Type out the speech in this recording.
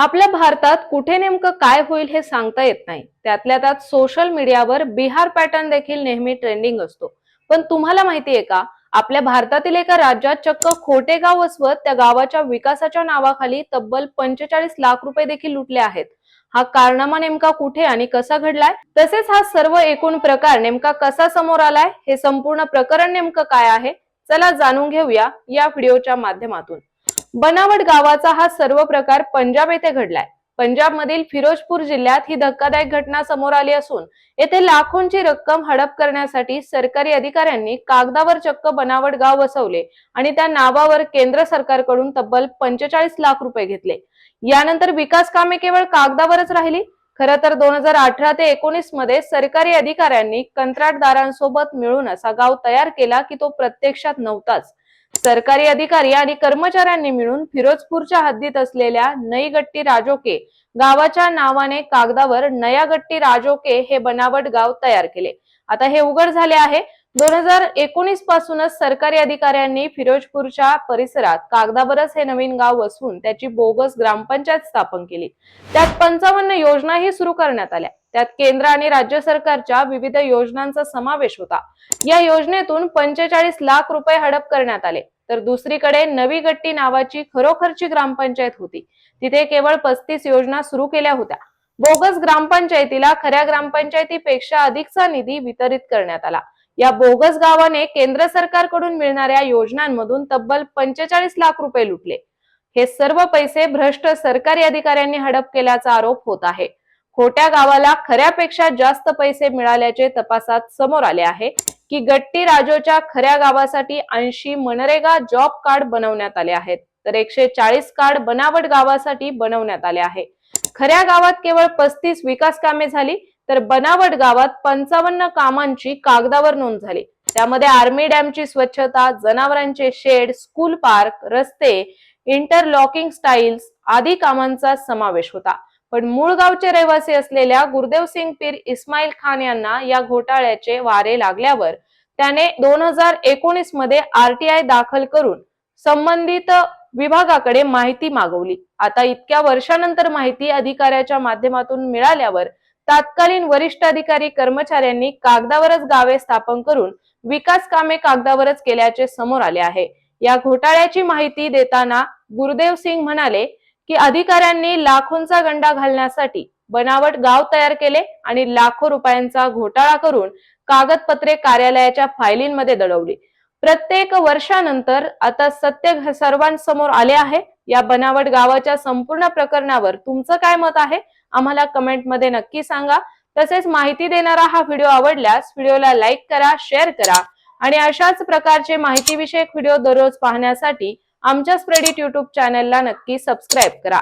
आपल्या भारतात कुठे नेमकं काय होईल हे सांगता येत नाही. त्यातल्या त्यात सोशल मीडियावर बिहार पॅटर्न देखील नेहमी ट्रेंडिंग असतो. पण तुम्हाला माहितीये का? आपल्या भारतातील एका राज्यात चक्क खोटे गाव असवत त्या गावाच्या विकासाच्या नावाखाली तब्बल पंचेचाळीस लाख रुपये देखील लुटले आहेत. हा कारनामा नेमका कुठे आणि कसा घडलाय? तसेच हा सर्व एकूण प्रकार नेमका कसा समोर आलाय? हे संपूर्ण प्रकरण नेमकं काय आहे? चला जाणून घेऊया या व्हिडिओच्या माध्यमातून. बनावट गावाचा हा सर्व प्रकार पंजाब येथे घडलाय. पंजाब मधील फिरोजपूर जिल्ह्यात ही धक्कादायक घटना समोर आली असून येथे लाखोंची रक्कम हडप करण्यासाठी सरकारी अधिकाऱ्यांनी कागदावर चक्क बनावट गाव बसवले आणि त्या नावावर केंद्र सरकारकडून तब्बल पंचेचाळीस लाख रुपये घेतले. यानंतर विकास कामे केवळ कागदावरच राहिली? खर तर दोन हजार अठरा ते एकोणीसमध्ये सरकारी अधिकाऱ्यांनी कंत्राटदारांसोबत मिळून असा गाव तयार केला की तो प्रत्यक्षात नव्हताच. सरकारी अधिकारी आणि कर्मचाऱ्यांनी मिळून फिरोजपूरच्या हद्दीत असलेल्या नईगट्टी राजोके गावाच्या नावाने कागदावर नयागट्टी राजोके हे बनावट गाव तयार केले. आता हे उघड झाले आहे. दोन हजार एकोणीस पासूनच सरकारी अधिकाऱ्यांनी फिरोजपूरच्या परिसरात कागदावरच हे नवीन गाव वसवून त्याची बोगस ग्रामपंचायत स्थापन केली. त्यात पंचावन्न योजनाही सुरू करण्यात आल्या. त्यात केंद्र आणि राज्य सरकारच्या विविध योजनांचा समावेश होता. या योजनेतून पंचेचाळीस लाख रुपये हडप करण्यात आले. तर दुसरीकडे नवी गट्टी नावाची खरोखरची ग्रामपंचायत होती. तिथे केवळ पस्तीस योजना सुरू केल्या होत्या. बोगस ग्रामपंचायतीला खऱ्या ग्रामपंचायतीपेक्षा अधिकचा निधी वितरित करण्यात आला. या बोगस गावाने केंद्र सरकारकडून मिळणाऱ्या योजनांमधून तब्बल पंचेचाळीस लाख रुपये लुटले. हे सर्व पैसे भ्रष्ट सरकारी अधिकाऱ्यांनी हडप केल्याचा आरोप होत आहे. खोट्या गावाला खऱ्यापेक्षा जास्त पैसे मिळाल्याचे तपासात समोर आले आहे की गट्टी राजोच्या खऱ्या गावासाठी ऐंशी मनरेगा जॉब कार्ड बनवण्यात आले आहेत तर एकशे चाळीस कार्ड बनावट गावासाठी बनवण्यात आले आहे. खऱ्या गावात केवळ पस्तीस विकास कामे झाली तर बनावट गावात पंचावन्न कामांची कागदावर नोंद झाली. त्यामध्ये आर्मी डॅमची स्वच्छता जनावरांचे शेड स्कूल पार्क रस्ते इंटरलॉकिंग स्टाईल्स आदी कामांचा समावेश होता. पण मूळ गावचे रहिवासी असलेल्या गुरदेव सिंग पीर इस्माईल खान यांना या घोटाळ्याचे वारे लागल्यावर त्याने दोन हजार एकोणीसमध्ये आरटीआय दाखल करून संबंधित विभागाकडे माहिती मागवली. आता इतक्या वर्षानंतर माहिती अधिकाऱ्याच्या माध्यमातून मिळाल्यावर तात्कालीन वरिष्ठ अधिकारी कर्मचाऱ्यांनी कागदावरच गावे स्थापन करून विकास कामे कागदावरच केल्याचे समोर आले आहे. या घोटाळ्याची माहिती देताना गुरुदेव सिंग म्हणाले की अधिकाऱ्यांनी लाखोंचा गंडा घालण्यासाठी बनावट गाव तयार केले आणि लाखो रुपयांचा घोटाळा करून कागदपत्रे कार्यालयाच्या फायलींमध्ये दडवली. प्रत्येक वर्षानंतर आता सत्य सर्वांसमोर आले आहे. या बनावट गावाच्या संपूर्ण प्रकरणावर तुमचं काय मत आहे? आम्हाला कमेंटमध्ये नक्की सांगा. तसेच माहिती देणारा हा व्हिडिओ आवडल्यास व्हिडिओला लाईक करा शेअर करा आणि अशाच प्रकारचे माहितीविषयक व्हिडिओ दररोज पाहण्यासाठी आमच्या स्प्रेडिट युट्यूब चॅनलला नक्की सबस्क्राईब करा.